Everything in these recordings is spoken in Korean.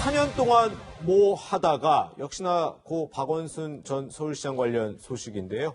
4년 동안 뭐 하다가 역시나 고 박원순 전 서울시장 관련 소식인데요.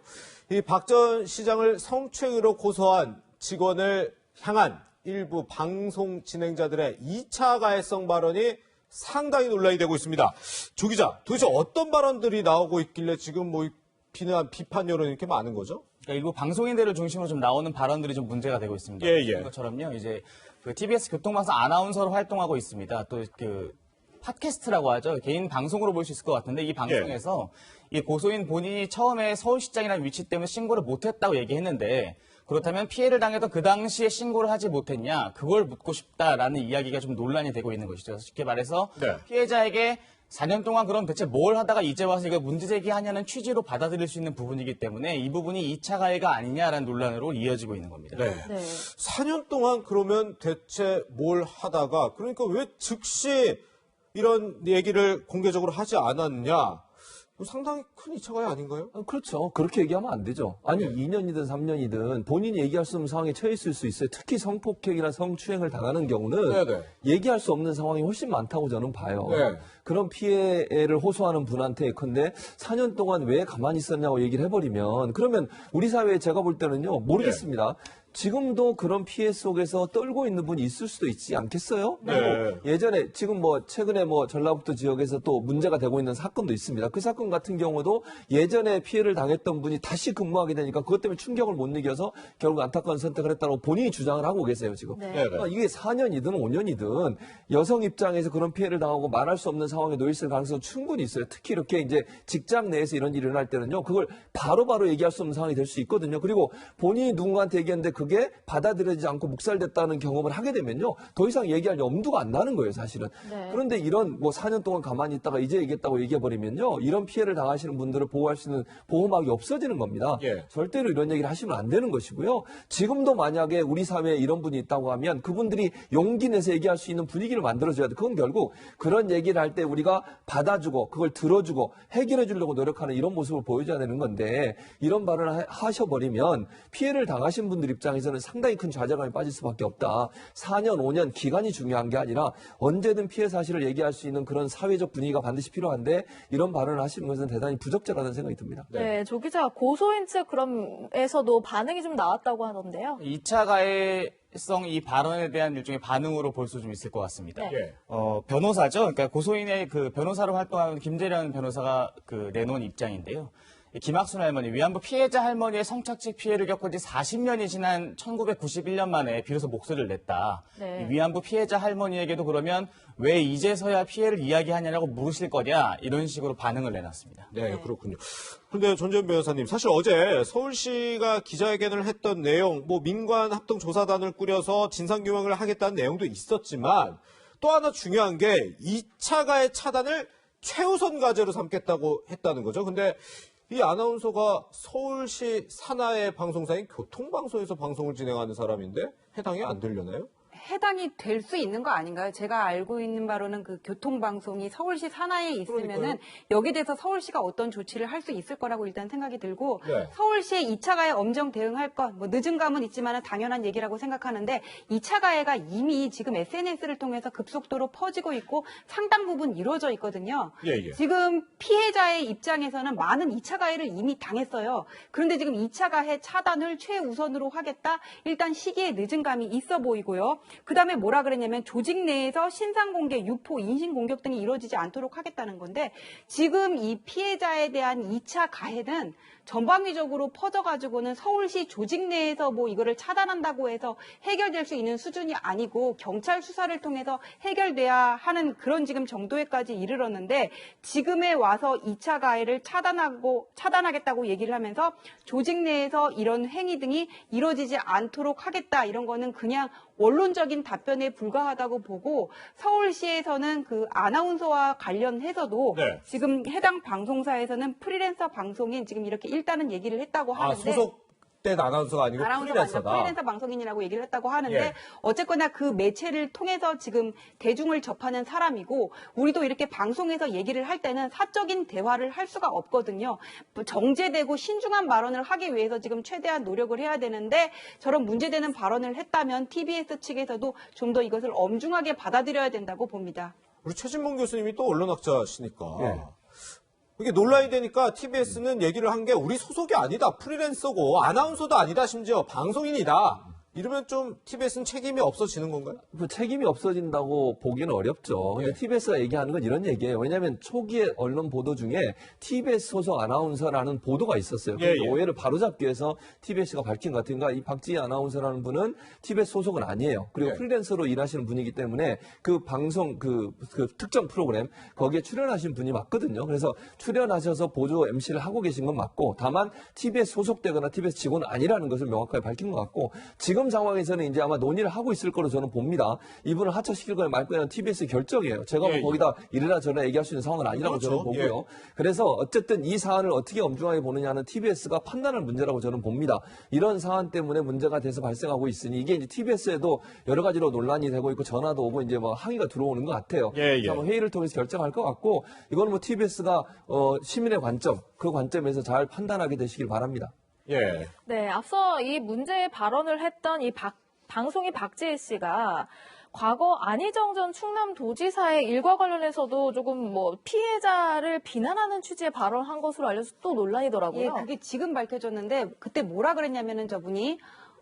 이 박 전 시장을 성추행으로 고소한 직원을 향한 일부 방송 진행자들의 2차 가해성 발언이 상당히 논란이 되고 있습니다. 조 기자, 도대체 어떤 발언들이 나오고 있길래 지금 뭐 비난, 비판 여론이 이렇게 많은 거죠? 그러니까 일부 방송인들을 중심으로 좀 나오는 발언들이 좀 문제가 되고 있습니다. 예, 예. 것처럼요. 이제 그 TBS 교통방송 아나운서로 활동하고 있습니다. 또그 팟캐스트라고 하죠. 개인 방송으로 볼 수 있을 것 같은데 이 방송에서 이 고소인 본인이 처음에 서울시장이라는 위치 때문에 신고를 못했다고 얘기했는데 그렇다면 피해를 당했던 그 당시에 신고를 하지 못했냐 그걸 묻고 싶다라는 이야기가 좀 논란이 되고 있는 것이죠. 쉽게 말해서 네. 피해자에게 4년 동안 그럼 대체 뭘 하다가 이제 와서 이거 문제 제기하냐는 취지로 받아들일 수 있는 부분이기 때문에 이 부분이 2차 가해가 아니냐라는 논란으로 이어지고 있는 겁니다. 네. 네. 4년 동안 그러면 대체 뭘 하다가 그러니까 왜 즉시 이런 얘기를 공개적으로 하지 않았냐? 뭐 상당히 큰 이차가이 아닌가요? 어, 그렇죠. 그렇게 얘기하면 안 되죠. 아니, 네. 2년이든 3년이든 본인이 얘기할 수 없는 상황에 처해 있을 수 있어요. 특히 성폭행이나 성추행을 당하는 경우는 네네. 얘기할 수 없는 상황이 훨씬 많다고 저는 봐요. 네. 그런 피해를 호소하는 분한테 근데 4년 동안 왜 가만히 있었냐고 얘기를 해버리면 그러면 우리 사회에 제가 볼 때는요 모르겠습니다. 지금도 그런 피해 속에서 떨고 있는 분이 있을 수도 있지 않겠어요? 네. 예전에 지금 뭐 최근에 뭐 전라북도 지역에서 또 문제가 되고 있는 사건도 있습니다. 그 사건 같은 경우도 예전에 피해를 당했던 분이 다시 근무하게 되니까 그것 때문에 충격을 못 이겨서 결국 안타까운 선택을 했다고 본인이 주장을 하고 계세요 지금. 네. 그러니까 이게 4년이든 5년이든 여성 입장에서 그런 피해를 당하고 말할 수 없는 상황에 놓여 있을 가능성은 충분히 있어요. 특히 이렇게 이제 직장 내에서 이런 일이 일어날 때는요. 그걸 바로 바로 얘기할 수 없는 상황이 될 수 있거든요. 그리고 본인이 누군가한테 얘기했는데 그게 받아들여지지 않고 묵살됐다는 경험을 하게 되면요. 더 이상 얘기할 엄두가 안 나는 거예요, 사실은. 네. 그런데 이런 뭐 4년 동안 가만히 있다가 이제 얘기했다고 얘기해버리면요. 이런 피해를 당하시는 분들을 보호할 수 있는 보호막이 없어지는 겁니다. 예. 절대로 이런 얘기를 하시면 안 되는 것이고요. 지금도 만약에 우리 사회에 이런 분이 있다고 하면 그분들이 용기 내서 얘기할 수 있는 분위기를 만들어줘야 돼. 그건 결국 그런 얘기를 할 때 우리가 받아주고 그걸 들어주고 해결해 주려고 노력하는 이런 모습을 보여줘야 되는 건데 이런 발언을 하- 하셔버리면 피해를 당하신 분들 입장에 서는 상당히 큰 좌절감에 빠질 수밖에 없다. 4년, 5년 기간이 중요한 게 아니라 언제든 피해 사실을 얘기할 수 있는 그런 사회적 분위기가 반드시 필요한데 이런 발언을 하시는 것은 대단히 부적절하다는 생각이 듭니다. 네, 조 기자 고소인 측 그럼에서도 반응이 좀 나왔다고 하던데요. 2차 가해 성 이 발언에 대한 일종의 반응으로 볼 수 좀 있을 것 같습니다. 네. 예. 어, 변호사죠. 그러니까 고소인의 그 변호사로 활동하는 김재련 변호사가 그 내놓은 입장인데요. 이 김학순 할머니, 위안부 피해자 할머니의 성착취 피해를 겪은 지 40년이 지난 1991년 만에 비로소 목소리를 냈다. 네. 이 위안부 피해자 할머니에게도 그러면 왜 이제서야 피해를 이야기하냐고 물으실 거냐 이런 식으로 반응을 내놨습니다. 네, 그렇군요. 그런데 전재현 변호사님, 사실 어제 서울시가 기자회견을 했던 내용, 뭐 민관 합동 조사단을 꾸려서 진상 규명을 하겠다는 내용도 있었지만 또 하나 중요한 게 2차 가해 차단을 최우선 과제로 삼겠다고 했다는 거죠. 근데 이 아나운서가 서울시 산하의 방송사인 교통방송에서 방송을 진행하는 사람인데 해당이 안 되려나요? 해당이 될 수 있는 거 아닌가요? 제가 알고 있는 바로는 그 교통방송이 서울시 산하에 있으면은. 여기에 대해서 서울시가 어떤 조치를 할 수 있을 거라고 일단 생각이 들고 네. 서울시의 2차 가해 엄정 대응할 것, 뭐 늦은 감은 있지만 당연한 얘기라고 생각하는데 2차 가해가 이미 지금 SNS를 통해서 급속도로 퍼지고 있고 상당 부분 이루어져 있거든요. 예, 예. 지금 피해자의 입장에서는 많은 2차 가해를 이미 당했어요. 그런데 지금 2차 가해 차단을 최우선으로 하겠다? 일단 시기에 늦은 감이 있어 보이고요. 그 다음에 뭐라 그랬냐면 조직 내에서 신상 공개, 유포, 인신 공격 등이 이루어지지 않도록 하겠다는 건데 지금 이 피해자에 대한 2차 가해는 전방위적으로 퍼져가지고는 서울시 조직 내에서 뭐 이거를 차단한다고 해서 해결될 수 있는 수준이 아니고 경찰 수사를 통해서 해결돼야 하는 그런 지금 정도에까지 이르렀는데 지금에 와서 2차 가해를 차단하고 차단하겠다고 얘기를 하면서 조직 내에서 이런 행위 등이 이루어지지 않도록 하겠다. 이런 거는 그냥 원론적인 답변에 불과하다고 보고 서울시에서는 그 아나운서와 관련해서도 네. 지금 해당 방송사에서는 프리랜서 방송인 지금 이렇게 일단은 얘기를 했다고 아, 하는데 소속 된 아나운서가 아니고 아나운서가 프리랜서다. 프리랜서 방송인이라고 얘기를 했다고 하는데 예. 어쨌거나 그 매체를 통해서 지금 대중을 접하는 사람이고 우리도 이렇게 방송에서 얘기를 할 때는 사적인 대화를 할 수가 없거든요. 뭐 정제되고 신중한 발언을 하기 위해서 지금 최대한 노력을 해야 되는데 저런 문제되는 발언을 했다면 TBS 측에서도 좀 더 이것을 엄중하게 받아들여야 된다고 봅니다. 우리 최진봉 교수님이 또 언론학자시니까. 예. 이게 논란이 되니까 TBS는 얘기를 한 게 우리 소속이 아니다. 프리랜서고 아나운서도 아니다. 심지어 방송인이다. 이러면 좀 TBS는 책임이 없어지는 건가요? 그 책임이 없어진다고 보기는 어렵죠. 근데 예. TBS가 얘기하는 건 이런 얘기예요. 왜냐하면 초기에 언론 보도 중에 TBS 소속 아나운서라는 보도가 있었어요. 예, 그 예. 오해를 바로잡기 위해서 TBS가 밝힌 것 같은가. 이 박지희 아나운서라는 분은 TBS 소속은 아니에요. 그리고 예. 프리랜서로 일하시는 분이기 때문에 그 방송 그, 그 특정 프로그램 거기에 출연하신 분이 맞거든요. 그래서 출연하셔서 보조 MC를 하고 계신 건 맞고 다만 TBS 소속되거나 TBS 직원은 아니라는 것을 명확하게 밝힌 것 같고 지금 상황에서는 이제 아마 논의를 하고 있을 거로 저는 봅니다. 이분을 하차시킬 거냐 말 거냐는 TBS 결정이에요. 제가 예, 뭐 예. 거기다 이래라 저래라 얘기할 수 있는 상황은 아니라고 그렇죠. 저는 보고요. 그래서 어쨌든 이 사안을 어떻게 엄중하게 보느냐는 TBS가 판단할 문제라고 저는 봅니다. 이런 사안 때문에 문제가 돼서 발생하고 있으니 이게 이제 TBS에도 여러 가지로 논란이 되고 있고 전화도 오고 이제 뭐 항의가 들어오는 것 같아요. 예, 예. 회의를 통해서 결정할 것 같고 이거는 뭐 TBS가 어, 시민의 관점 그 관점에서 잘 판단하게 되시길 바랍니다. 예. 네, 앞서 이 문제에 발언을 했던 이 박, 방송인 박지혜 씨가 과거 안희정 전 충남도지사의 일과 관련해서도 조금 뭐 피해자를 비난하는 취지의 발언한 것으로 알려서 또 논란이더라고요. 예, 그게 지금 밝혀졌는데 그때 뭐라 그랬냐면은 저분이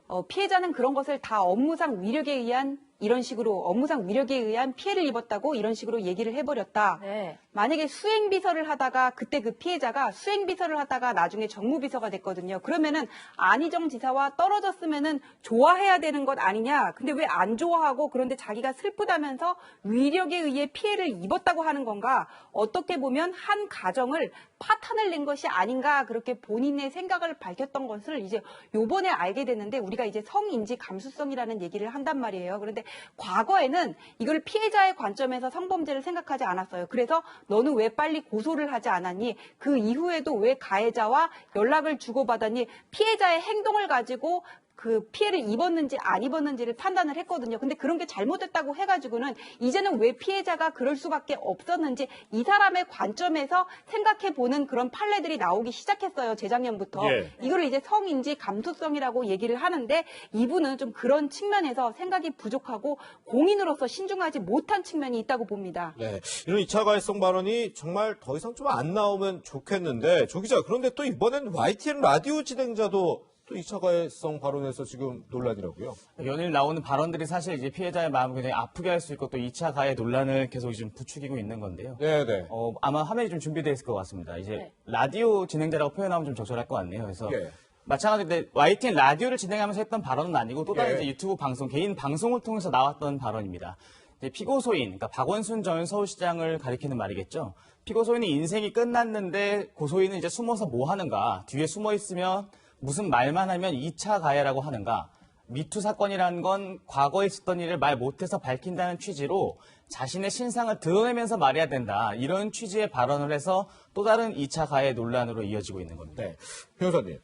어, 피해자는 그런 것을 다 업무상 위력에 의한 이런 식으로 업무상 위력에 의한 피해를 입었다고 이런 식으로 얘기를 해버렸다. 네. 만약에 수행비서를 하다가 그때 그 피해자가 수행비서를 하다가 나중에 정무비서가 됐거든요. 그러면은 안희정 지사와 떨어졌으면은 좋아해야 되는 것 아니냐. 근데 왜 안 좋아하고 그런데 자기가 슬프다면서 위력에 의해 피해를 입었다고 하는 건가? 어떻게 보면 한 가정을 파탄을 낸 것이 아닌가 그렇게 본인의 생각을 밝혔던 것을 이제 요번에 알게 됐는데 우리가 이제 성인지 감수성이라는 얘기를 한단 말이에요. 그런데 과거에는 이걸 피해자의 관점에서 성범죄를 생각하지 않았어요. 그래서 너는 왜 빨리 고소를 하지 않았니? 그 이후에도 왜 가해자와 연락을 주고받았니? 피해자의 행동을 가지고 그 피해를 입었는지 안 입었는지를 판단을 했거든요. 근데 그런 게 잘못됐다고 해가지고는 이제는 왜 피해자가 그럴 수밖에 없었는지 이 사람의 관점에서 생각해 보는 그런 판례들이 나오기 시작했어요. 재작년부터. 예. 이거를 이제 성인지 감수성이라고 얘기를 하는데 이분은 좀 그런 측면에서 생각이 부족하고 공인으로서 신중하지 못한 측면이 있다고 봅니다. 네. 이런 2차 가해성 발언이 정말 더 이상 좀 안 나오면 좋겠는데, 조 기자, 그런데 또 이번엔 YTN 라디오 진행자도 또 2차 가해성 발언에서 지금 논란이라고요. 연일 나오는 발언들이 사실 이제 피해자의 마음을 굉장히 아프게 할 수 있고 또 2차 가해 논란을 계속 지금 부추기고 있는 건데요. 네네. 어, 아마 화면이 좀 준비되어 있을 것 같습니다. 이제 네. 라디오 진행자라고 표현하면 좀 적절할 것 같네요. 그래서 예. 마찬가지로 YTN 라디오를 진행하면서 했던 발언은 아니고 또 다른 예. 유튜브 방송, 개인 방송을 통해서 나왔던 발언입니다. 이제 피고소인, 그러니까 박원순 전 서울시장을 가리키는 말이겠죠. 피고소인이 인생이 끝났는데 고소인은 이제 숨어서 뭐 하는가? 뒤에 숨어 있으면 무슨 말만 하면 2차 가해라고 하는가? 미투 사건이라는 건 과거에 있었던 일을 말 못해서 밝힌다는 취지로 자신의 신상을 드러내면서 말해야 된다. 이런 취지의 발언을 해서 또 다른 2차 가해 논란으로 이어지고 있는 겁니다. 네. 변호사님.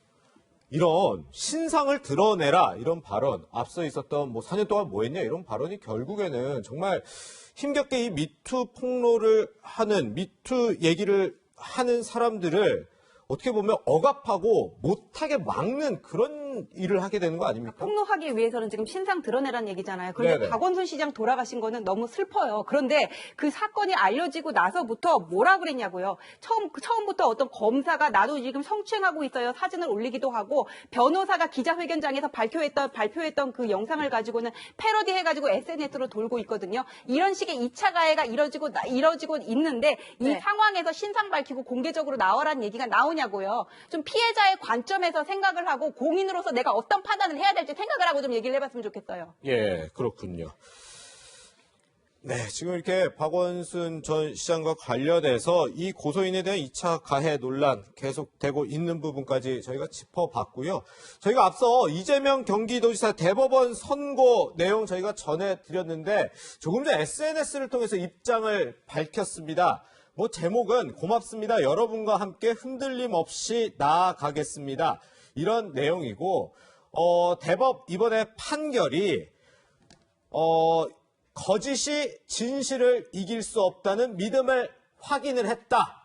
이런 신상을 드러내라 이런 발언 앞서 있었던 뭐 4년 동안 뭐 했냐 이런 발언이 결국에는 정말 힘겹게 이 미투 폭로를 하는 미투 얘기를 하는 사람들을 어떻게 보면 억압하고 못하게 막는 그런 일을 하게 되는 거 아닙니까? 폭로하기 위해서는 지금 신상 드러내라는 얘기잖아요. 그런데 네네. 박원순 시장 돌아가신 거는 너무 슬퍼요. 그런데 그 사건이 알려지고 나서부터 뭐라 그랬냐고요. 처음 처음부터 어떤 검사가 나도 지금 성추행하고 있어요. 사진을 올리기도 하고 변호사가 기자회견장에서 발표했던 발표했던 그 영상을 가지고는 패러디 해가지고 SNS로 돌고 있거든요. 이런 식의 2차 가해가 이뤄지고 나- 이뤄지고 있는데 이 네. 상황에서 신상 밝히고 공개적으로 나오라는 얘기가 나오냐고요. 좀 피해자의 관점에서 생각을 하고 공인 으로서 내가 어떤 판단을 해야 될지 생각을 하고 좀 얘기를 해봤으면 좋겠어요. 예, 그렇군요. 네, 지금 이렇게 박원순 전 시장과 관련해서 이 고소인에 대한 2차 가해 논란 계속되고 있는 부분까지 저희가 짚어봤고요. 저희가 앞서 이재명 경기도지사 대법원 선고 내용 저희가 전해드렸는데 조금 전 SNS를 통해서 입장을 밝혔습니다. 뭐 제목은 고맙습니다. 여러분과 함께 흔들림 없이 나아가겠습니다. 이런 내용이고 어, 대법 이번에 판결이 어, 거짓이 진실을 이길 수 없다는 믿음을 확인을 했다.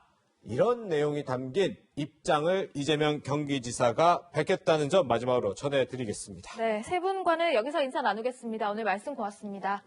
이런 내용이 담긴 입장을 이재명 경기지사가 밝혔다는 점 마지막으로 전해드리겠습니다. 네, 세 분과는 여기서 인사 나누겠습니다. 오늘 말씀 고맙습니다.